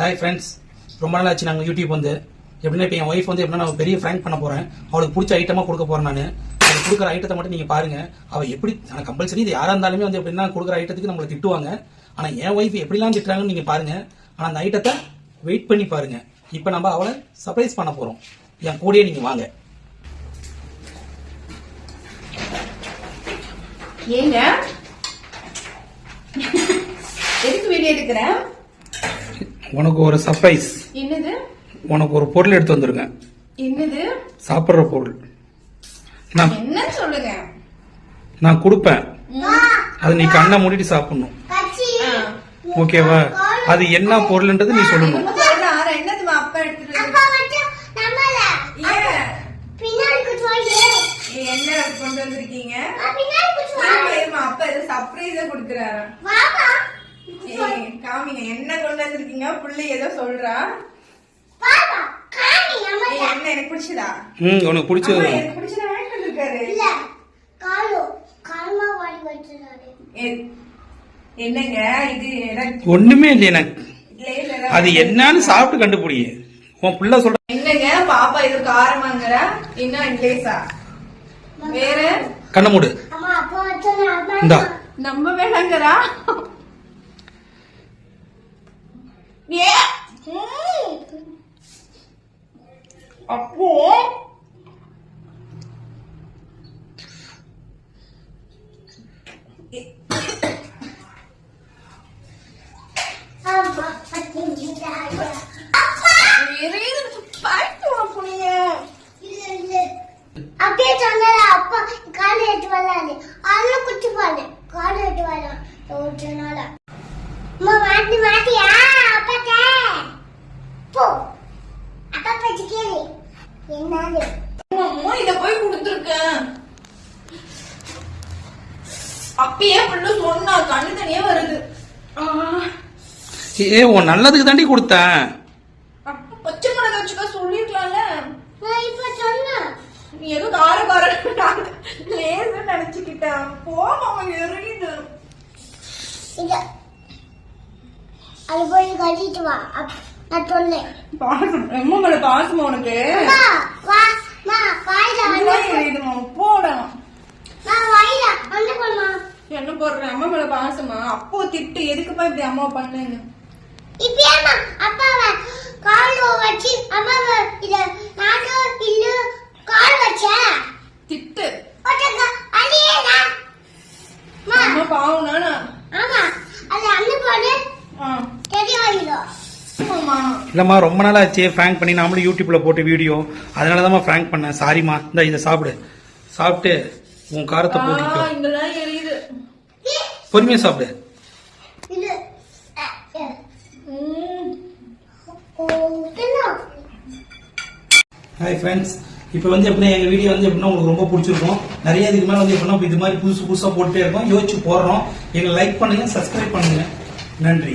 Hi friends ரொம்ப நாள் ஆச்சு நாங்கள் யூடியூப் வந்து. எப்படின்னா இப்போ என் ஒய்ஃப் வந்து எப்படின்னா நான் பெரிய ஃப்ரேங்க் பண்ண போகிறேன் அவளுக்கு பிடிச்ச ஐட்டமாக கொடுக்க போகிறேன் நான். அவளுக்கு கொடுக்குற ஐட்டத்தை மட்டும் நீங்கள் பாருங்கள் அவள் எப்படி ஆனால் கம்பல்சரி இது யாராக இருந்தாலுமே வந்து எப்படின்னா கொடுக்குற ஐட்டத்துக்கு நம்மளை திட்டுவாங்க. ஆனால் என் ஒய்ஃப் எப்படிலாம் திட்டுறாங்கன்னு நீங்கள் பாருங்கள் ஆனால் அந்த ஐட்டத்தை வெயிட் பண்ணி பாருங்கள் இப்போ நம்ம அவளை சர்ப்ரைஸ் பண்ண போகிறோம் என் கூடயே நீங்கள் வாங்க. ஏங்க? எதுக்கு வீடியோ எடுக்கிறேன் உனக்கு ஒரு சர்ப்ரைஸ் என்னது? உனக்கு ஒரு பொருள் எடுத்து வந்திருக்கேன். என்னது? சாப்பிட்ற பொருள். நான் என்னன்னு சொல்லுங்க? நான் கொடுப்பேன். அது நீ கண்ணை மூடிட்டு சாப்பிடணும். ஓகேவா? அது என்ன பொருள்ன்றது நீ சொல்லணும். என்ன கொண்டு வந்திருக்கீங்க? அப்பா ஏதோ சர்ப்ரைஸா கொடுக்குறாரு? காமிங்க என்ன கொண்டு வந்திருக்கீங்க? புள்ளை ஏதோ சொல்றா. என்ன எனக்கு பிடிச்சதா? ம் உனக்கு பிடிச்சது அம்மா, எனக்கு பிடிச்சத வாங்கிட்டு வந்திருக்காரு. ஏ- என்னங்க இது? எனக்கு ஒண்ணுமே இல்லையே எனக்கு. அது என்னன்னு சாப்பிட்டு கண்டுபிடி உன் புள்ள சொல்ற என்னங்க பாப்பா இது காரமாங்கறா? என்ன இங்கிலீஷா? வேற? கண்ணை மூடு. இந்தா. நம்ம வேணாங்கறா ஏ ம். அப்போ அப்படியே சொன்னதா அப்பா காலை எட்டு வரலாம் ஒரு நாளா. அம்மா மாட்டி மாட்டியா அப்பாட்ட போ அப்பா பேச்சு கேளு என்னது அம்மா இத போய் கொடுத்துருக்கேன். அப்பயே புள்ள சொன்னா கண்ணு தனியா வருது. ஆ, ஏ உன் நல்லதுக்கு தாண்டி கொடுத்தேன். அப்ப பச்சை மிளகா வச்சுக்கா சொல்லிருக்கலாம்ல. இப்ப சொன்னேன். நீ ஏதோ கார கார லேசு நினைச்சுக்கிட்டேன் போமா எரியுது அது போய் கட்டிட்டு வா. நான் சொன்னேன் பாசம் எம்மா மேல பாசமா உனக்கு? அம்மா வா நான் வாயில வந்து இதெல்லாம் எரியுதுமா போடா. நான் வாயில வந்து போமா என்ன போடுறேன் அம்மா மேல பாசமா? அப்போ திட்டு எதுக்குப்பா இப்படி அம்மா பண்ணுங்க இப்பேமா அப்பாவை கால் வச்சு அம்மாவை இத இல்ல கால் வச்ச? திட்டு. அம்மா. பாவம் நானா ஆமா அது அண்ணு போடு. தெரியும் ஆமாம்மா இல்லம்மா ரொம்ப நாள் ஆச்சு ஃப்ராங்க் பண்ணி நாமளும் யூடியூப்ல போட்டு வீடியோ அதனால தான் ஃப்ராங்க் பண்ணேன். சாரிம்மா. இந்த இதை சாப்பிடு. சாப்பிட்டு உன் காரத்தை போட்டிக்கோ ஆ, இங்கெல்லாம் எரியுது. பொறுமையா சாப்பிடு. ஹாய் ஃப்ரெண்ட்ஸ் இப்போ வந்து எப்படின்னா எங்கள் வீடியோ வந்து எப்படின்னா உங்களுக்கு ரொம்ப பிடிச்சிருக்கும். நிறைய இதுக்கு மேலே வந்து எப்படின்னா இது மாதிரி புதுசு புதுசாக போட்டுட்டே இருக்கோம். யோசிச்சு போடுறோம். எங்களை லைக் பண்ணுங்க சப்ஸ்கிரைப் பண்ணுங்க. நன்றி.